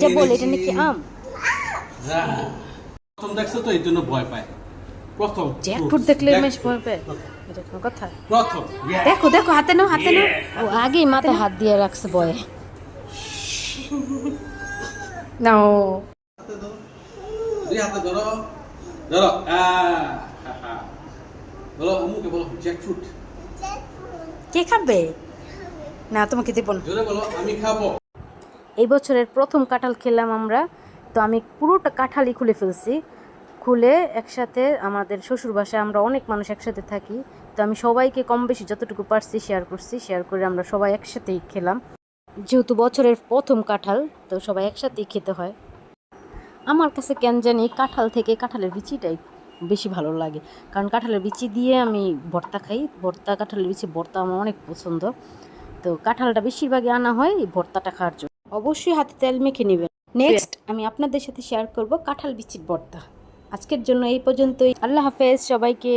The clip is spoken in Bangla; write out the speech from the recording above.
যে বল এটা নাকি আম? হ্যাঁ। প্রথম দেখছ তো এই জন্য ভয় পায়। প্রথম জ্যাকফ্রুট দেখলে মেশ ভয় পায়। কথা? প্রথম। দেখো দেখো হাতে নাও হাতে নাও। ও আগেই মাথায় হাত দিয়ে রাখছে বয়ে নাও। দুই হাতে ধরো। ধরো। আহ, হা, হা। বলো মুখে বলো জ্যাকফ্রুট কে খাবে? না তোমাকে দেবো না। জোরে বলো আমি খাব। এই বছরের প্রথম কাঁঠাল খেলাম আমরা তো আমি পুরোটা কাঁঠালই খুলে ফেলছি। খুলে একসাথে আমাদের শ্বশুর বাসায় আমরা অনেক মানুষ একসাথে থাকি তো আমি সবাইকে কম বেশি যতটুকু পারছি শেয়ার করছি শেয়ার করে আমরা সবাই একসাথেই খেলাম। যেহেতু বছরের প্রথম কাঁঠাল তো সবাই একসাথেই খেতে হয়। আমার কাছে কেন জানি কাঁঠাল থেকে কাঁঠালের বিচিটাই বেশি ভালো লাগে। কারণ কাঁঠালের বিচি দিয়ে আমি ভর্তা খাই ভর্তা কাঁঠালের বিচি ভর্তা আমার অনেক পছন্দ। তো কাঁঠালটা বেশিরভাগই আনা হয় এই ভর্তাটা খাওয়ার জন্য। অবশ্যই হাতে তেল মেখে নেবেন। নেক্সট আমি আপনাদের সাথে শেয়ার করব কাঁঠাল বিচির ভর্তা। আজকের জন্য এই পর্যন্তই। আল্লাহ হাফেজ সবাইকে।